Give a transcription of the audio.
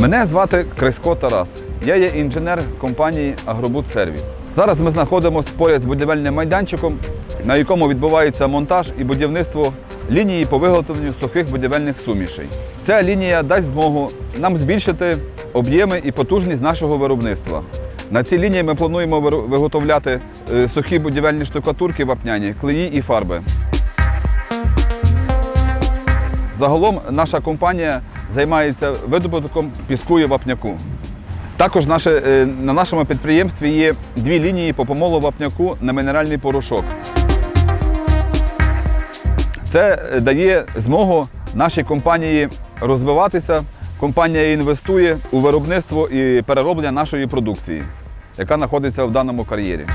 Мене звати Крисько Тарас. Я є інженер компанії Агробуд Сервіс. Зараз ми знаходимося поряд з будівельним майданчиком, на якому відбувається монтаж і будівництво лінії по виготовленню сухих будівельних сумішей. Ця лінія дасть змогу нам збільшити об'єми і потужність нашого виробництва. На цій лінії ми плануємо виготовляти е, сухі будівельні штукатурки вапняні, клеї і фарби. Загалом наша компанія займається видобутком піску і вапняку. Також наше, е, на нашому підприємстві є дві лінії по помолу вапняку на мінеральний порошок. Це е, дає змогу нашій компанії розвиватися. Компанія інвестує у виробництво і перероблення нашої продукції, яка знаходиться в даному кар'єрі.